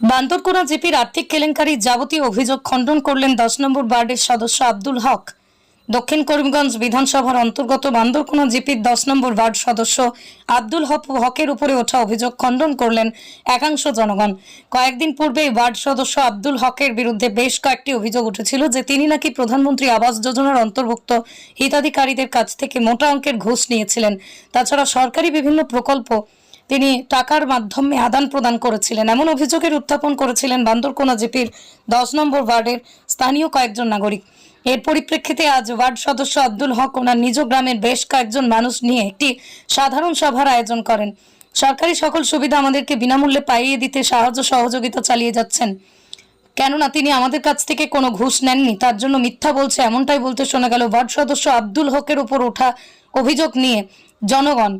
বান্দরকোনা জিপির আর্থিক কেলেঙ্কারির যাবতীয় অভিযোগ খণ্ডন করলেন দশ নম্বর ওয়ার্ডের সদস্য আব্দুল হক। দক্ষিণ করিমগঞ্জ বিধানসভার অন্তর্গত বান্দরকোনা জিপির দশ নম্বর ওয়ার্ড সদস্য আব্দুল হক হকের উপরে ওঠা অভিযোগ খণ্ডন করলেন একাংশ জনগণ। কয়েকদিন পূর্বে ওয়ার্ড সদস্য আব্দুল হকের বিরুদ্ধে বেশ কয়েকটি অভিযোগ উঠেছিল যে তিনি নাকি প্রধানমন্ত্রী আবাস যোজনার অন্তর্ভুক্ত হিতাধিকারীদের কাছ থেকে মোটা অঙ্কের ঘুষ নিয়েছিলেন। তাছাড়া সরকারি বিভিন্ন প্রকল্প তিনি টাকার মাধ্যমে আদান প্রদান করেছিলেন। এমন অভিযোগের উত্থাপন করেছিলেন বান্দরকোনা জিপির দশ নম্বর ওয়ার্ডের স্থানীয় কয়েকজন নাগরিক। এর পরিপ্রেক্ষিতে আজ ওয়ার্ড সদস্য আব্দুল হক ওনার নিজ গ্রামের বেশ কয়েকজন মানুষ নিয়ে একটি সাধারণ সভার আয়োজন করেন। সরকারি সকল সুবিধা আমাদেরকে বিনামূল্যে পাইয়ে দিতে সাহায্য সহযোগিতা চালিয়ে যাচ্ছেন। কেননা তিনি আমাদের কাছ থেকে কোনো ঘুষ নেননি, তার জন্য মিথ্যা বলছে, এমনটাই বলতে শোনা গেল ওয়ার্ড সদস্য আব্দুল হকের উপর ওঠা অভিযোগ নিয়ে জনগণ।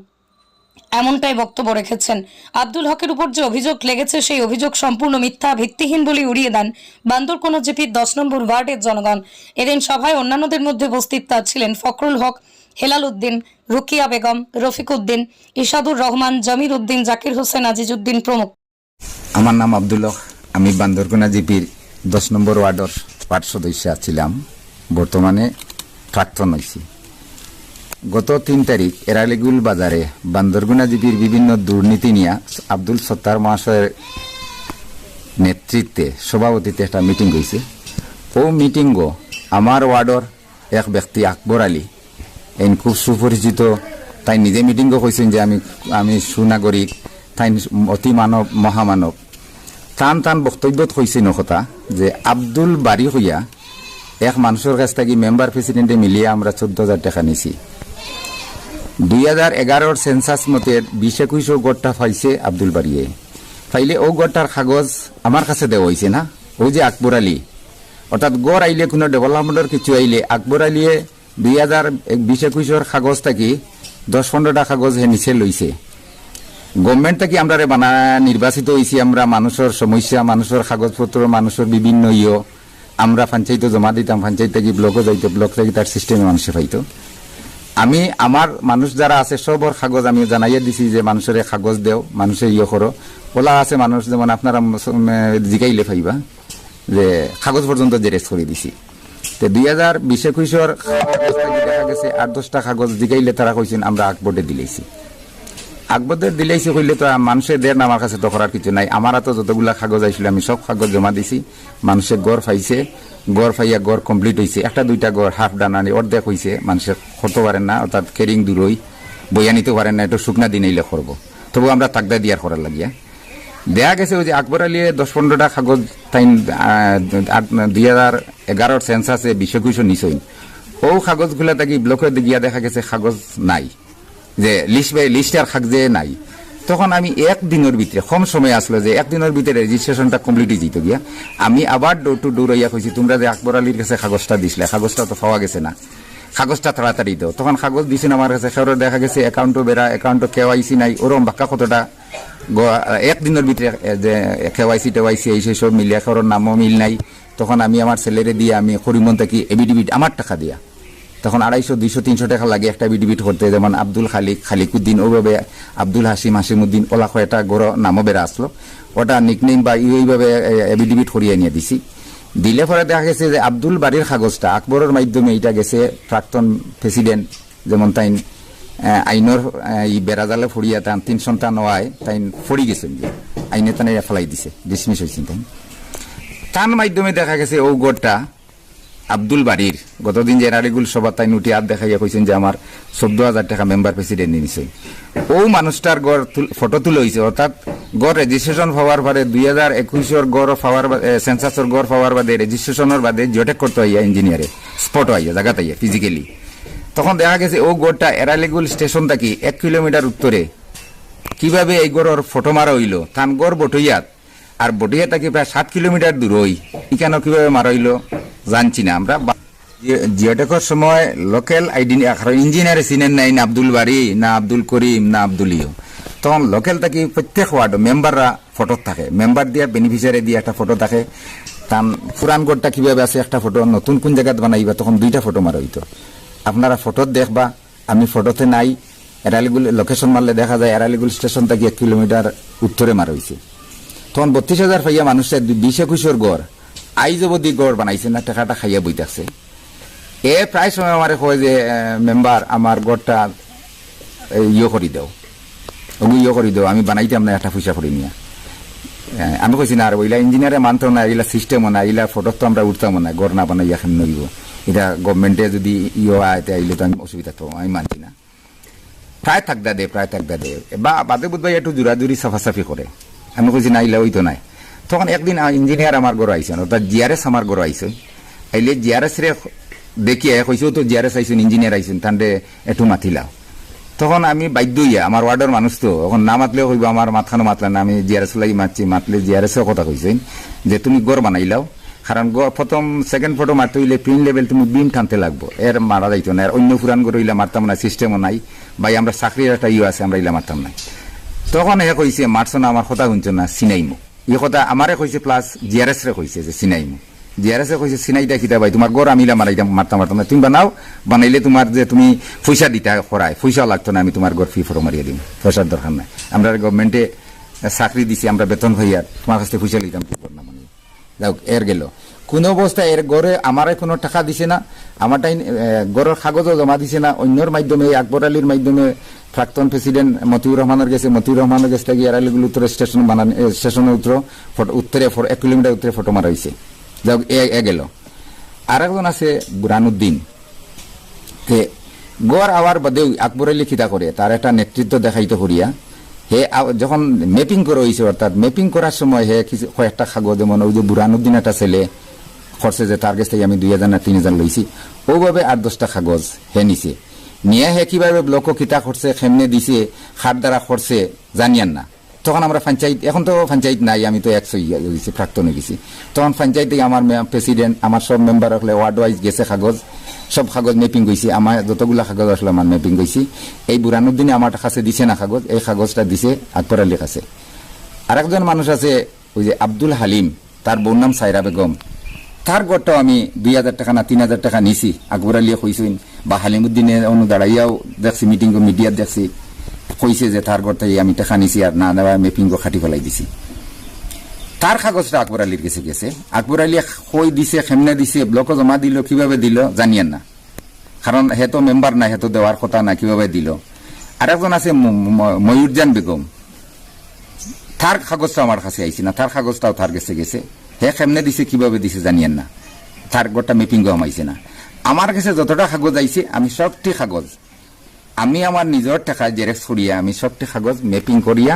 এমনটাই বক্তব্য রেখেছেন। আব্দুল হকের উপর যে অভিযোগ লেগেছে, সেই অভিযোগ সম্পূর্ণ মিথ্যা, ভিত্তিহীন বলে উড়িয়ে দেন বান্দরকোনা জিপির দশ নম্বর ওয়ার্ডের জনগণ। এদিন সভায় অন্যান্যদের মধ্যে উপস্থিত ছিলেন ফখরুল হক, হেলাল উদ্দিন, রুকিয়া বেগম, রফিক উদ্দিন, ইশাদুর রহমান, জমির উদ্দিন, জাকির হোসেন, আজিজউদ্দিন প্রমুখ। আমার নাম আব্দুল হক। আমি বান্দরকোনা জিপির দশ নম্বর ওয়ার্ডর ওয়ার্ড সদস্য ছিলাম। বর্তমানে প্রাক্তন হয়েছি গত তিন তারিখ এরালিগুল বাজারে বান্দরগুনা জিপির বিভিন্ন দুর্নীতি নিয়ে আব্দুল সত্তার মহাশয়ের নেতৃত্বে সভাপতিতে একটা মিটিং হয়েছে। ও মিটিংও আমার ওয়ার্ডর এক ব্যক্তি আকবর আলী। এই খুব সুপরিচিত, তাই নিজে মিটিংও কইছেন যে আমি আমি সুনাগরিক, তাই অতি মানব, মহামানব। টান টান বক্তব্যত কইছে কথা যে আব্দুল বাড়ি হইয়া এক মানুষের কাছ থেকে মেম্বার প্রেসিডেন্টে মিলিয়ে আমরা চোদ্দ হাজার টাকা নিছি। দুই হাজার এগারোর সেন্সাস মতে বিশ একুশো গড়টা পাইছে আব্দুল বাড়িয়ে পাইলে ও গড়টার কাগজ আমার কাছে দেওয়া হয়েছে না? ও যে আকবর আলী। অর্থাৎ গড় আইলে কোনো ডেভেলপমেন্টের কিছু আইলে আকবর আলীয়ে দুই হাজার বিশ একুশর কাগজ থাকি দশ পনেরোটা কাগজ হে নিচে লইছে গভর্নমেন্ট থেকে আমরা বানা নির্বাচিত হয়েছি আমরা মানুষের সমস্যা মানুষের কাগজপত্র মানুষের বিভিন্ন ইয়। আমরা পঞ্চায়েত জমা দিতাম পঞ্চায়েত থেকে ব্লকও যাইতো ব্লক থেকে তার সিস্টেমে মানুষে পাইতো। আমি আমার মানুষ যারা আছে, সবর কাগজ আমি জানাইয়ে দিছি যে মানুষের কাগজ দেও, মানুষের ইয়ে করো। ওলা আছে মানুষ যেমন আপনারা জিগাইলে ফাইবা যে কাগজ পর্যন্ত জেরেস করে দিছি। তো দুই হাজার বিশ একুশর দেখা গেছে, আট দশটা কাগজ জিকাইলে তারা কইছেন, আমরা আকবর্ডে দিলেছি। আকবরদের দিলেছি কইলে তো মানুষের দেন আমার কাছে তো করার কিছু নাই। আমার তো যতগুলা কাগজ আইছিল, আমি সব কাগজ জমা দিছি। মানুষের গড় পাইছে, গড় পাইয়া গড় কমপ্লিট হয়েছে একটা, দুইটা গড় হাফ ডানানি অর্ধেক হয়েছে মানুষের করতে পারেন না, অর্থাৎ কেরিং দূরই বইয়া নিতে পারেন না, একটু শুকনা দিন এলে করব। তবু আমরা তাকদা দিয়ার করার লাগিয়া। দেয়া গেছে ওই যে আকবর আলিয়ে দশ পনেরোটা কাগজ তাই দুই হাজার এগারোর সেন্সাসে বিশ একুশো নিছই ও কাগজগুলা থাকি ব্লকে গিয়া দেখা গেছে কাগজ নাই। যে লিস্ট বাই লিস্টার খাক যে নাই। তখন আমি এক দিনের ভিতরে, কম সময় আসলো যে এক দিনের ভিতরে রেজিস্ট্রেশনটা কমপ্লিট যেত গিয়া, আমি আবার ডোর টু ডোর ইয়া কইছি, তোমরা যে আকবর আলীর কাছে কাগজটা দিছিলে, কাগজটা তো পাওয়া গেছে না। কাগজটা তাড়াতাড়ি দাও। তখন কাগজ দিছেন আমার কাছে সেওর দেখা গেছে অ্যাকাউন্টও বেড়া অ্যাকাউন্টও কেওয়াইসি নাই, ওরম বাক্কা কতটা গ- এক দিনের ভিতরে যে কেওয়াইসি টেওয়াইসি এই সেই সব মিলিয়া, কারোর নামও মিল নাই। তখন আমি আমার ছেলেরে দিয়ে আমি করিমন থাকি এবিডিবিট, আমার টাকা দিয়া তখন আড়াইশো, দুইশো, তিনশো টাকা লাগে একটা বিডিবিট করতে। যেমন আব্দুল খালিক, খালিকুদ্দিন ওভাবে আব্দুল হাসিম হাসিমুদ্দিন ওলা একটা গড় নামও বেড়া আসলো। ওটা নিকনেম বা এইভাবে এবিডিবিট করিয়ে নিয়ে দিছি। দিলে পরে দেখা গেছে যে আব্দুল বাড়ির কাগজটা, আকবরের মাধ্যমে এটা গেছে প্রাক্তন প্রেসিডেন্ট যেমন তাই আইনর এই বেড়াজালে ফড়িয়া তান তিন সন্তান হওয়ায় তাই ফড়ি গেছেন আইনে তানে ফেলাই দিছে, ডিসমিস হয়েছেন তাই তার মাধ্যমে দেখা গেছে ও গড়টা আব্দুল বাড়ির। গতদিন যে এরারিগুল সভা, তাই নুটি হাত দেখাইয়া কইছেন যে আমার চোদ্দ হাজার টাকা মেম্বার প্রেসিডেন্ট নিছে। ও মানুষটার গড় ফটো তুলে হয়েছে অর্থাৎ গড় রেজিস্ট্রেশন পাওয়ার পরে দুই হাজার একুশের গড় পাওয়ার সেন্সাসের গড় পাওয়ার বাদে রেজিস্ট্রেশনের বাদে জিওটেক করতে হইয়া ইঞ্জিনিয়ারে স্পট হইয়া জায়গাতে হইয়া ফিজিক্যালি তখন দেখা গেছে ও গড়টা এরালিগুল স্টেশন থাকি এক কিলোমিটার উত্তরে। কীভাবে এই গড়ের ফটো মারা হইল? তান গড় বটইয়াত। আর বটইয়া থাকি প্রায় সাত কিলোমিটার দূর হই ইখানে কীভাবে মারা হইল? জানছি না। আমরা জিওটেকর সময় লোকাল আইডি ইঞ্জিনিয়ারে চিনেন নাই না আব্দুল বাড়ি না আব্দুল করিম, না আব্দুল ইয়। তখন লোকাল থাকি প্রত্যেক ওয়ার্ড মেম্বাররা ফটো থাকে। মেম্বার দিয়া বেনিফিশিয়ারি দিয়ে একটা ফটো থাকে। তান পুরান গড়টা কীভাবে আছে, একটা ফটো নতুন কোন জায়গাত বানাইবা, তখন দুইটা ফটো মারা হইতো আপনারা ফটোত দেখবা, আমি ফটোতে নাই। এরালিগুল লোকেশন মারলে দেখা যায় এরালিগুল স্টেশন থেকে এক কিলোমিটার উত্তরে মারা হয়েছে তখন বত্রিশ হাজার পাইয়া মানুষের বিশ একুশের গড়। আইজ অবধি গড় বানাইছে না, টাকাটা খাইয়া বই থাকছে এ প্রায় সময় আমার কয় যে মেম্বার, আমার গড়টা ইয়ে করি দেও। ওগু ইয়ে করি দেও, আমি বানাইতাম না একটা পয়সা করি নিয়া। আমি কইছি, না, আর ওইলা ইঞ্জিনিয়ারে মানতো না এগুলা সিস্টেমও না এগুলা ফটো তো আমরা উঠতাম না, গড় না বানাই এখন নইব এটা গভর্নমেন্টে যদি ইয়ে তে আইলে তো আমি অসুবিধা তো, আমি মানছি না। প্রায় থাকদা দে, প্রায় থাকদা দে। বা, বাদে বুধ ভাই একটু জোরাজুরি সাফাসাফি করে। আমি কইছি, না ইলা ওই তো নাই। তখন একদিন ইঞ্জিনিয়ার আমার ঘর আইসেন অর্থাৎ জিআরএস আমার ঘর আইসে আইলে জিআরএস রে দেখিয়ে কইছো তো জিআরএস আইসেন ইঞ্জিনিয়ার আইসেন তান্ডে একটু মাতিলাও তখন আমি বাধ্য হইয়া আমার ওয়ার্ডের মানুষ তো এখন না মাতলেও কইব আমার মাতখানো মাতলা না, আমি জিআরএস লাগি মাতছি মাতলে জিআরএস কথা কইছেন যে, তুমি গড় বানাইলাও কারণ প্রথম সেকেন্ড ফটো মারতে হইলে পিন লেভেল তুমি বিম টানতে লাগবো। এর মারা যাইতো না আর অন্য পুরান গড় ইলা মারতাম না সিস্টেমও নাই ভাই আমরা চাকরির একটা ইয়ে আছে আমরা ইলা মারতাম না তখন হে কইছে মারছো না আমার কথা শুনছো না চিনাইমু এই কথা আমারে কইছে প্লাস জিআরএস রে কইছে যে চিনাইমু জিআরএস রে কইছে চিনাইটা খিতা ভাই তোমার গড় আমিলা মারাইতাম মারতাম মারতাম না তুমি বানাও, বানাইলে তোমার যে তুমি পয়সা দিতা করায় পয়সা লাগতো না আমি তোমার গড় ফি ফর মারিয়ে দিম। পয়সার দরকার নাই। আমরা গভর্নমেন্টে চাকরি দিছি আমরা বেতন হইয়া তোমার কাছে পয়সা লিতাম কি করলাম যাও এর গেল। কোন অবস্থায় এর গড়ে আমারে কোনো টাকা দিছে না আমার টাইম গড়ের কাগজও জমা দিছে না অন্যর মাধ্যমে আকবর আলীর মাধ্যমে প্রাক্তন প্রেসিডেন্ট মতিউর রহমানের গেছে মতিউর রহমানের কাছ থেকে এরালিগুলো উত্তরে স্টেশন বানান স্টেশনের উত্তর উত্তরে এক কিলোমিটার উত্তরে ফটো মারা হয়েছে যাক, এ গেল। আর একজন আছে বুরানুদ্দিন তে গড় আওয়ার বাদেও আকবর আলী খিতা করে তার একটা নেতৃত্ব দেখাইতে করিয়া। হে যখন মেপিং করা হয়েছে অর্থাৎ মেপিং করার সময় হে, কিছু কয়েকটা কাগজ, যেমন ওই যে বুরানুদ্দিন একটা ছেলে খরচে যে তার কাছ থেকে আমি দুই হাজার না তিন হাজার লইছি, ওভাবে আট দশটা কাগজ হে নিছে। নিয়ে হে কীভাবে ব্লক কিতা করছে খেমনে দিছে হাত দ্বারা করছে জানিয়ান না। তখন আমরা পঞ্চায়েত, এখন তো পঞ্চায়েত নাই, আমি তো একশো গেছি প্রাক্তন গেছি। তখন পঞ্চায়েতে আমার প্রেসিডেন্ট আমার সব মেম্বার হলে ওয়ার্ড ওয়াইজ গেছে কাগজ, সব কাগজ মেপিং গেছি আমার যতগুলা কাগজ আসলে আমার মেপিং গেছি এই বুরানুদ্দিনে আমার কাছে দিছে না কাগজ, এই কাগজটা দিছে আকবর কাছে আরেকজন মানুষ আছে, ওই যে আব্দুল হালিম, তার বউর নাম সাইরা বেগম। তার গড়টাও আমি দুই হাজার টাকা না তিন হাজার টাকা নিছি। আকবর আলিয়ে কইসইন বা হালিমুদ্দিনে অনু দাঁড়াইয়াও দেখছি মিটিং মিডিয়াত দেখছি। কইছে যে তার গড়টাই আমি টাকা নিছি আর না নেওয়া মেপিং খাটি ফেলাই দিছি। তার কাগজটা আকবর আলীর কাছে গেছে। আকবর আলী কই দিছে খেমনে দিছে ব্লক জমা দিল, কীভাবে দিল জানিয়েন না। কারণ হে তো মেম্বার না হে তো দেওয়ার কথা না, কীভাবে দিল। আরেকজন আছে ময়ূরজান বেগম। তার কাগজটা আমার কাছে আইছি না, তার কাগজটাও তার কাছে গেছে। হে কেমনে দিছে, কীভাবে দিছে জানিয়েন না। তার গোটা মেপিং আমাইছে না। আমার কাছে যতটা কাগজ আইছে আমি সবটি কাগজ। আমি আমার নিজের টাকা জেরেক্স করিয়া, আমি সবটি কাগজ মেপিং করিয়া,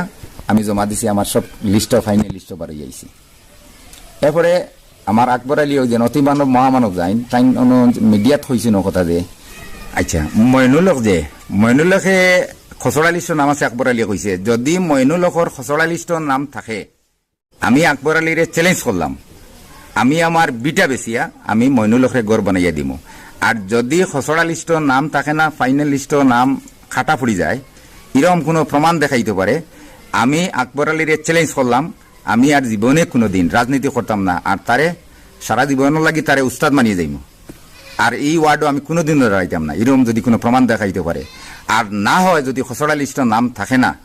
আমি জমা দিছি আমার সব লিস্ট ফাইনাল লিস্ট বাড়ি আইছি এরপরে আমার আকবর আলী যে অতি মানব মহামানব যাইন তাই মিডিয়াত ন কথা যে। আচ্ছা মইনুলক যে, মইনুলকে খচৰা লিষ্টৰ নাম আছে আকবৰ আলীয়ে কৈছে। যদি মইনুলকৰ খচৰা লিষ্টৰ নাম থাকে আমি আকবর আলীরে চ্যালেঞ্জ করলাম। আমি আমার বিটা বেচিয়া আমি মইনুলকে গড় বানাইয়া দিমু। আর যদি খসড়া লিস্টর নাম থাকে না ফাইনাল লিস্টর নাম খাটা পড়ি যায়, এরকম কোনো প্রমাণ দেখাইতে পারে। আমি আকবর আলীরে চ্যালেঞ্জ করলাম। আমি আর জীবনে কোনো দিন রাজনীতি করতাম না। আর তারে, সারা জীবনের লাগি তারে উস্তাদ মানিয়ে যাইমু। আর এই ওয়ার্ডও আমি কোনোদিন দাঁড়াইতাম না। এরকম যদি কোনো প্রমাণ দেখাইতে পারে। আর না হয় যদি খসড়া লিস্টের নাম থাকে না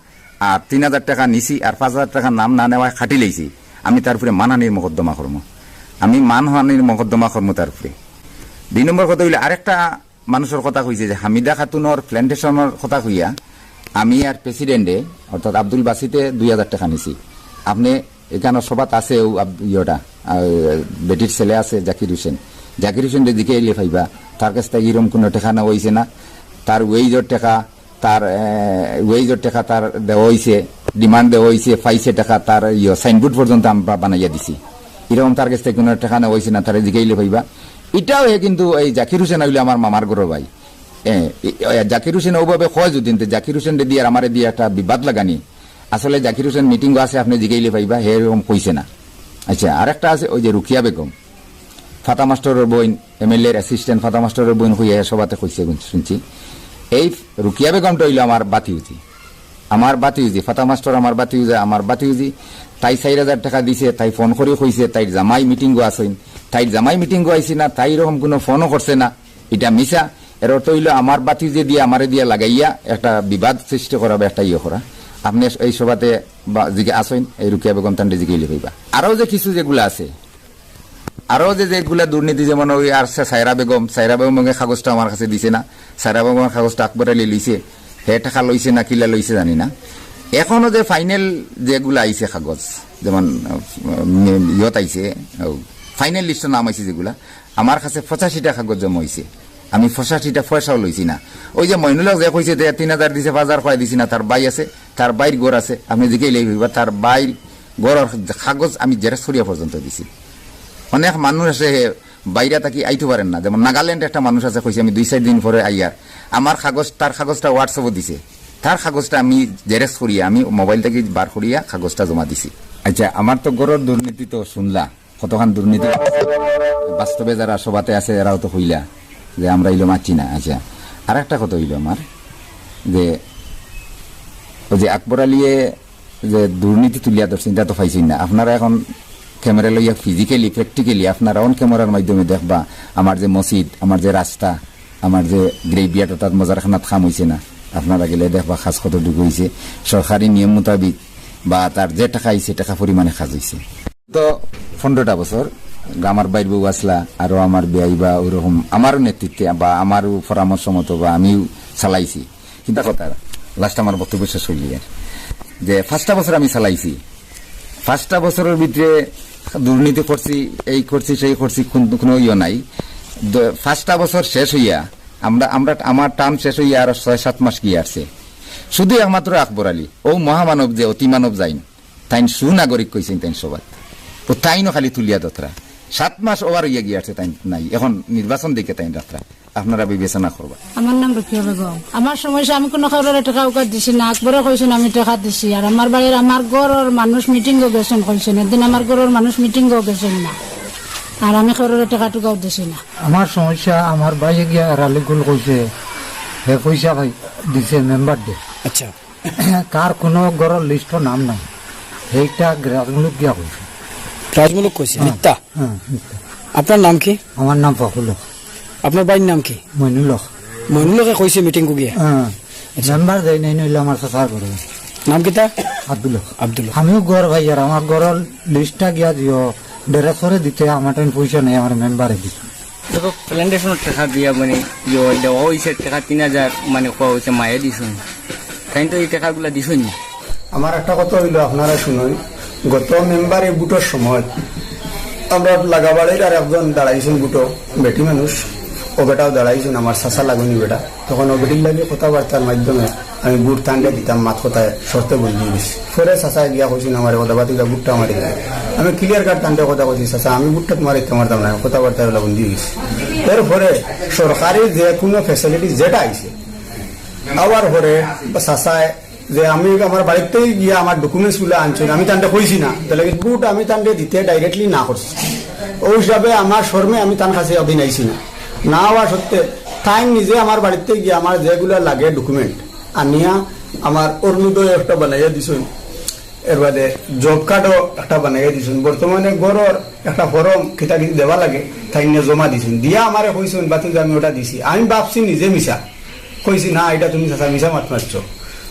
আর তিন হাজার টাকা নিছি আর পাঁচ হাজার টাকা নাম না নেওয়ায় খাটি লেছি আমি তারপরে মানহানির মোকদ্দমা করব আমি মানহানির মোকদ্দমা করব তারপরে দুই নম্বর কথা হইলে, আরেকটা মানুষের কথা কইছে যে হামিদা খাতুনের প্ল্যান্টেশনের কথা কইয়া আমি আর প্রেসিডেন্টে, অর্থাৎ আব্দুল বাসিতে দুই হাজার টাকা নিছি। আপনি এখানে সবাত আছে ইয়েটা বেটির ছেলে আছে, জাকির হোসেন। জাকির হোসেন দিকে এলে ফাইবা। তার কাছ থেকে এরকম কোনো টাকা নেওয়া হয়েছে না। তার ওয়েজের টাকা তার ওয়েজের টাকা তার দেওয়া হয়েছে ডিমান্ড দেওয়া হয়েছে পাইছে টাকা তার ইয়ে সাইনবোর্ড পর্যন্ত আমরা বানাইয়া দিছি। এরকম তার কাছ থেকে কোনো টাকা নেওয়া হয়েছে না, তার এলে ফাইবা এটাও হে কিন্তু এই জাকির হোসেন হইলে আমার মামার গরো ভাই। জাকির হোসেন ওভাবে কয় যদি জাকির হোসেন দিয়ে আর আমারে দিয়ে একটা বিবাদ লাগানি। আসলে জাকির হোসেন মিটিং আছে, আপনি জিগাইলে পাইবা হে এরকম কইছে না। আচ্ছা আরেকটা আছে, ওই যে রুকিয়া বেগম। ফাতা মাস্টরের বইন এম এল এর অ্যাসিস্ট্যান্ট ফাতা মাস্টরের বইন হইয়া সবাতে কইছে, শুনছি। এই রুকিয়া বেগমটা হইল আমার বাতিউজি আমার বাতিউজি ফাতা মাস্টর আমার বাতিউজি আমার বাতিউজি তাই চার হাজার টাকা দিছে, তাই ফোন করে কইছে তাই জামাই মিটিং মিটিংও আসেন তাই জামাই মিটিংও আইছি না তাই এরকম কোনো ফোনও করছে না। এটা মিশা এর অর্থ হইল আমার বাতিউজি দিয়ে আমারে দিয়ে লাগাইয়া একটা বিবাদ সৃষ্টি করা বা একটা ইয়ে করা আপনি এই সভাতে বা জিকে আসেন এই রুকিয়া বেগম তান্ডে জিকে লিখাইবা আরও যে কিছু যেগুলো আছে আরও যে যেগুলা দুর্নীতি যেমন ওই আর সাইরা বেগম, সাইরা বেগমের কাগজটা আমার কাছে দিছে না। সাইরা বেগমের কাগজটা আকবর আলী লইছে হে টাকা লইছে না কিলা লইছে জানি না। এখনও যে ফাইনাল যেগুলা আইছে কাগজ, যেমন ইয়ত আইছে ফাইনাল লিস্টের নাম আইছে যেগুলা আমার কাছে পঁচাশিটা কাগজ জমা হয়েছে আমি পঁচাশিটা পয়সাও লইছি না। ওই যে মইনুলক যে কইছে যে তিন হাজার দিছে, পাঁচ হাজার কয় দিছি না তার বাই আছে তার বাইর গড় আছে। আপনি যেকেই লেই হইবা তার বাইর গড়ের কাগজ আমি জেরক্স করিয়া পর্যন্ত দিছি। অনেক মানুষ আছে বাইরে থাকি আইতে পারেন না। যেমন নাগাল্যান্ড একটা মানুষ আছে, কইছে আমি দুই চার দিন পরে আইয়ার আমার কাগজ, তার কাগজটা হোয়াটসঅ্যাপে দিছে। তার কাগজটা আমি জেরক্স করিয়া, আমি মোবাইল থেকে বার করিয়া কাগজটা জমা দিছি। আচ্ছা আমার তো গড়ের দুর্নীতি তো শুনলা। কতখান দুর্নীতি? বাস্তবে যারা সবাতে আছে, এরাও তো হইলা, যে আমরা ইলো মারছি না। আচ্ছা আর একটা কথা হইল আমার, যে ওই যে আকবর আলিয়ে যে দুর্নীতি তুলিয়া ধরছেন এটা তো পাইছেন না। আপনারা এখন ক্যামেরা লইয়া ফিজিক্যালি প্র্যাকটিক্যালি আপনারা অন ক্যামেরার মাধ্যমে দেখবা, আমার যে মসজিদ, আমার যে রাস্তা, আমার যে গ্রেভিয়ার্ড অর্থাৎ মজারখানাত খাম হয়েছে না। আপনারা গেলে দেখবা খাস কতটুকু হয়েছে সরকারি নিয়ম মোতাবিক বা তার যে টাকা আইছে টাকা পরিমাণে খাজ হয়েছে তো পনেরোটা বছর, আমার বাইর বউ আসলা, আরও আমার বেয়াই বা ওরকম আমারও নেতৃত্বে বা আমারও পরামর্শ মতো বা আমিও চালাইছি। কিন্তু কথা লাস্ট আমার বক্তব্য শেষ হইলি। যে পাঁচটা বছর আমি চালাইছি। পাঁচটা বছরের ভিতরে দুর্নীতি করছি, এই করছি, সেই করছি, কোনো ইয়ে নাই। পাঁচটা বছর শেষ হইয়া, আমরা আমরা আমার টার্ম শেষ হইয়া আর ছয়, সাত মাস গিয়ে আসছে। শুধু একমাত্র আকবর আলী। ও মহামানব যে অতি মানব যাইন, তাইন সুনাগরিক কইছেন তাইন সবাই। ও তাইনও খালি তুলিয়া দত্রা। সাত মাস ওভার হইয়া গিয়ে আসছে তাইন নাই। এখন নির্বাচন দিকে তাই যাত্রা। আপনারা বিবেচনা করবা আমার নাম রুকিয়া বেগম আমার সমস্যা আমি কোনো কারোর টাকা উকার দিছি না আকবরে কইছেন আমি টাকা দিছি। আর আমার বাড়ির আমার গড়ের মানুষ মিটিংও গেছেন কইছেন। একদিন আমার গড়ের মানুষ মিটিংও গেছেন না। আর আমি কারোর টাকা টুকাও দিছি না। আমার সমস্যা আমার বাইরে গিয়া রালিগুল কইছে। হে পয়সা ভাই দিছে মেম্বার দে আচ্ছা। তার কোনো গড়ের লিস্টর নাম নাই। সেইটা গ্রামগুলোক গিয়া কইছে। রাজমূলক কইছে মিথ্যা? হ্যাঁ আপনার নাম কি? আমার নাম ফকুল আপনার বাড়ির নাম কি? মইনুল মইনুলকে কইছে মিটিং কো গিয়া। হ্যাঁ মেম্বার দেয় নাই নইলে আমার সাসার করে নাম কিতা? আব্দুল আব্দুল আমিও গড় ভাই আর আমার গড়ের লিস্টটা গিয়া দিও ডেরেসরে দিতে আমার টাইম পয়সা নেই আমার মেম্বারে দিছে দেখো প্ল্যান্টেশনের টাকা দিয়া মানে ইয়ে দেওয়া হয়েছে টাকা তিন হাজার মানে কোয়া হয়েছে মায়ে দিছুন। তাই তো এই টাকাগুলা দিছুন না? আমার একটা কথা হইল আপনারা শুনুন। গত মেম্বারে বুটোর সময় আমরা লাগাবাড়ির আর একজন দাঁড়াইছেন বুটো বেটি মানুষ। ও বেটাও দাঁড়াইছেন, আমার চাচা লাগুনি বেটা। তখন ও বেটির লাগে কথাবার্তার মাধ্যমে আমি বুট টান্ডে দিতাম, মাত কথায় শর্তে বন্ধি গেছি পরে চাচা গিয়া কইছেন, আমার কথা বাতি বুটটা মারি দেয় আমি ক্লিয়ার কাট টান্ডে কথা কইছি, চাচা, আমি বুটটা ইতে মারতাম না কথাবার্তা এগুলো বন্ধি গেছি এরপরে সরকারি যে কোনো ফেসিলিটি যেটা আইছে, আবার পরে চাচায় যে আমি আমার বাড়িতেই গিয়ে আমার ডকুমেন্টসগুলো আনছেন, আমি তান্ডে কইছি না, তাহলে বুট আমি তান্ডে দিতে ডাইরেক্টলি না করছি। ওই হিসাবে আমার শর্মে আমি তান কাছে অভিনয়ছি না। না হওয়া সত্ত্বে তাই নিজে আমার বাড়িতে গিয়ে আমার যেগুলো লাগে ডকুমেন্ট আনিয়া আমার অরুণোদয় একটা বানাইয়া দিছুন। এর বাদে জব কার্ডও একটা বানাইয়া দিছুন। বর্তমানে গড়র একটা ফরম কিতা কিছু দেওয়া লাগে, তাই নিয়ে জমা দিছুন। দিয়া আমারে কইছুন, বাতু, যে আমি ওটা দিছি। আমি ভাবছি নিজে মিশা কইছি, না, এটা তুমি চাচা মিশা মাত মারছো।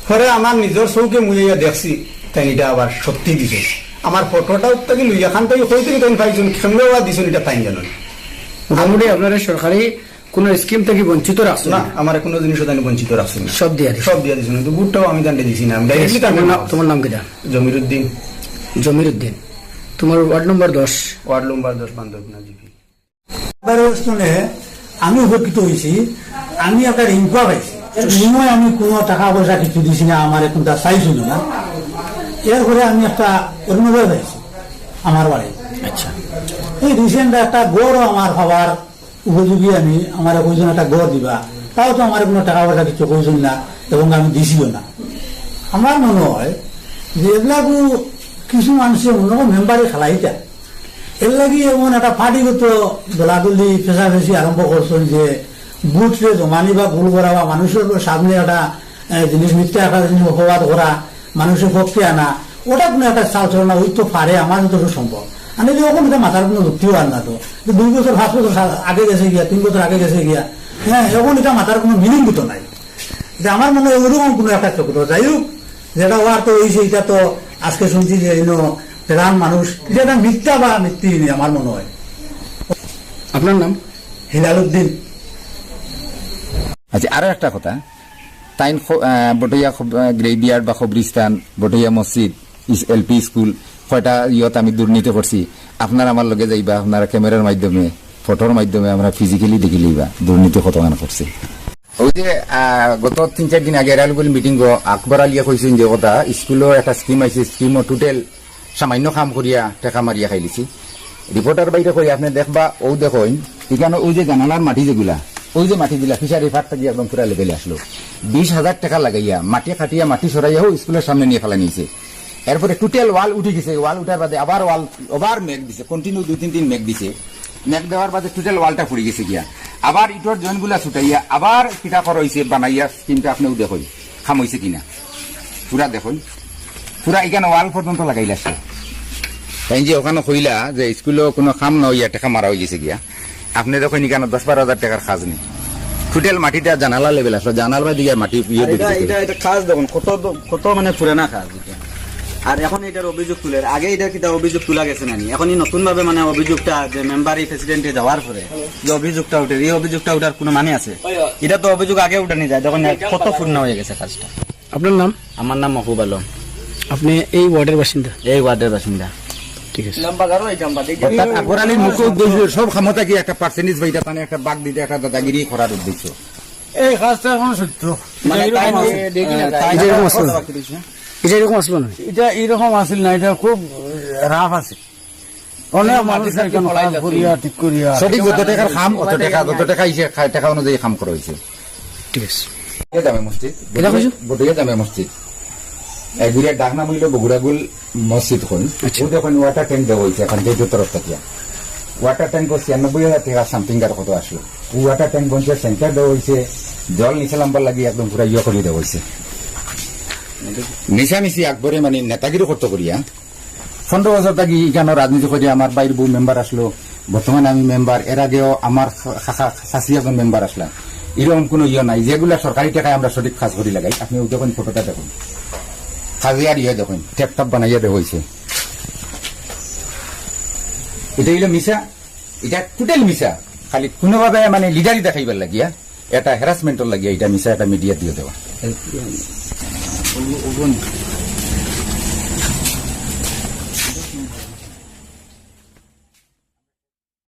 পরে আমার নিজের চৌকে মুইয়া দেখছি, তাই এটা আবার সত্যি দিছে। আমার ফটোটাও তাকে লইয়া খান তাই থেকে তাই পাইছুন? সঙ্গে দিছুন এটা তাই জানো মোটামুটি আপনারা সরকারি কোন স্কিম থেকে বঞ্চিত রাখছো না আমার কোনো জিনিসও তাই বঞ্চিত রাখছি না। সব দিয়া দিছে সব দিয়া দিছুন কিন্তু বুটটাও আমি তান্ডে দিছি না আমি ডাইরেক্টলি তোমার নাম- তোমার নাম কিটা জমিরুদ্দিন। জমির উদ্দিন তোমার ওয়ার্ড নম্বর দশ। ওয়ার্ড নম্বর দশ বান্ধব জিপি। শুনে আমি উপকৃত হয়েছি। আমি একটা রিঙ্কুয়া পাইছি। আমি কোনো টাকা পয়সা কিছু দিছি না আমার এখন তা চাইছিল না। এরপরে আমি একটা অরুণোদয় পাইছি আমার বাড়ি আচ্ছা। এই রিসেন্ট একটা গড়ও আমার হবার উপযোগী আমি, আমার কইজন একটা গড় দিবা। তাও তো আমার কোনো টাকা পয়সা কিছু কইজন না এবং আমি দিছিও না। আমার মনে হয় যে এগুলাকু কিছু মানুষের মনে হয় মেম্বারে খেলাইতা। এর লাগি এমন একটা পার্টিগত দলাদলি পেশাপেশি আরম্ভ করছেন যে বুথরে জমানি বা ভুল করা বা মানুষের সামনে একটা জিনিস মিথ্যা একটা জিনিস অপবাদ করা, মানুষের পক্ষে আনা, ওটা কোনো একটা চাল চলনা ওই তো পারে, আমার যতটুকু সম্ভব। আমি যদি ওখানে তো মাথার কোনো যুক্তিও আর না তো। দুই বছর পাঁচ বছর আগে গেছে গিয়া তিন বছর আগে গেছে গিয়া। হ্যাঁ এখন এটা মাথার কোনো মিনিং তো নাই। যে আমার মনে হয় ওরকম কোনো একটা চক্র যাই হোক যেটা হওয়ার তো হয়েছে এটা তো আজকে শুনছি যে এই রান মানুষ এটা একটা মিথ্যা বা মিথ্যি আমার মনে হয় আপনার নাম? হিলাল উদ্দিন আচ্ছা আরও একটা কথা তাইন বটইয়া গ্রেভিয়ার্ড বা খবরিস্তান বটইয়া মসজিদ এল পি স্কুল কয়টা ইয়ত আমি দুর্নীতি করছি, আপনার আমার লগে যাইবা, আপনারা ক্যামেরার মাধ্যমে, ফটোর মাধ্যমে আমরা ফিজিক্যালি দেখি লইবা, দুর্নীতি কতখান করছি। ওই যে গত তিন চার দিন আগে এরালগুল মিটিং আকবর আলিয়া কইছেন যে কথা স্কুলের একটা স্কিম আছে স্কিমও টোটেল সামান্য কাম করিয়া টেকা মারিয়া খাইলিছি রিপোর্টার বাইরে করি আপনি দেখবা ও দেখুন এখানে ওই যে জানালার মাটি যেগুলা ওই যে মাটিগুলা ফিশারি ফাট থেকে একদম পুরা লেভেলে আসলো। বিশ হাজার টাকা লাগাইয়া, মাটি খাটিয়া মাটি সরাইয়াও স্কুলের সামনে নিয়ে ফেলা নিয়েছে এরপরে টোটাল ওয়াল উঠে গেছে। ওয়াল উঠার বাদে আবার ওয়াল আবার মেঘ দিছে। কন্টিনিউ দুই তিন দিন মেঘ দিছে। মেঘ দেওয়ার বাদে টোটাল ওয়ালটা পড়ে গেছে গিয়া। আবার ইটর জয়েন্টগুলা ছুটাইয়া আবার কিটা করা হয়েছে বানাইয়া স্কিমটা আপনিও দেখুন খাম হয়েছে কিনা। পুরা দেখুন। পুরা এখানে ওয়াল পর্যন্ত লাগাইলা সে তাই যে ওখানে কইলা যে স্কুলেও কোনো কাম নয় ইয়া টাকা মারা হয়ে গেছে গিয়া। আপনি দেখুন এখানে দশ বারো হাজার টাকার কাজ নেই টোটাল মাটিটা জানালা লেভেল আসলো জানালা দিকে মাটি ইয়ে এটা এটা এটা কাজ দেখুন কত কত মানে পুরানা কাজ এটা আর এখন এটার অভিযোগ তুলে আগে এটা কিটা অভিযোগ তোলা গেছে নানি। এখন নতুন ভাবে মানে অভিযোগটা যে মেম্বার এই প্রেসিডেন্টে যাওয়ার পরে যে অভিযোগটা উঠে এই অভিযোগটা উঠার কোনো মানে আছে? এটা তো অভিযোগ আগে উঠানি যায় দেখুন কত পূর্ণ হয়ে গেছে কাজটা। আপনার নাম? আমার নাম মহবুব আলম। আপনি এই ওয়ার্ডের বাসিন্দা? এই ওয়ার্ডের বাসিন্দা। সব ক্ষমতা কি একটা পার্সেন্টেজ পাইতা একটা বাঘ দিতে একটা দাদাগিরি করার উদ্দেশ্য? এই কাজটা এখন সত্য। মানে তাই এটা এরকম আসলো না? এটা এরকম আসলো না এটা খুব রাফ আছে। অনেক মানুষ করিয়া ঠিক করিয়া। সঠিক যত টাকার খাম অত টাকা যত টাকা ইসে খায় টাকা অনুযায়ী খাম করা হয়েছে। ঠিক আছে। জামে মসজিদ বটুয়া জামে মসজিদ। এগুলিয়া ডাকনা মূল্য বগুড়াগুল মসজিদ খন। ও দেখুন ওয়াটার ট্যাঙ্ক দেওয়া হয়েছে এখন যেহেতু তরফ থেকে। ওয়াটার ট্যাঙ্ক ছিয়ানব্বই হাজার টাকা সামথিং আর কত আসলো। ও ওয়াটার ট্যাঙ্ক বঞ্চের সেন্টার দেওয়া হয়েছে। জল নিচে লাম্বার লাগিয়ে একদম পুরা ইয়ে করে দেওয়া হয়েছে। মিশামিশি আকবরে মানে নেতাগিরি করতে করিয়া পনেরো বছর থাকি এখানে রাজনীতি করি আমার বাইর বউ মেম্বার আসলো বর্তমানে আমি মেম্বার এর আগেও আমার শাসি একজন মেম্বার আসলাম এরকম কোনো ইয়ে নাই যেগুলা সরকারি টাকায় আমরা সঠিক কাজ করি লাগাই, আপনি দেখুন ফটোটা দেখুন। খাজিয়ার ইয়ে দেখুন টেপ টাপ বানাইয়া হয়েছে এটা হইল মিশা এটা টোটাল মিশা খালি কোনোভাবে মানে লিডারি দেখাইবার লাগিয়া, এটা হ্যারাসমেন্টর লাগিয়া, এটা মিশা এটা মিডিয়া দিয়ে দেওয়া 我我问你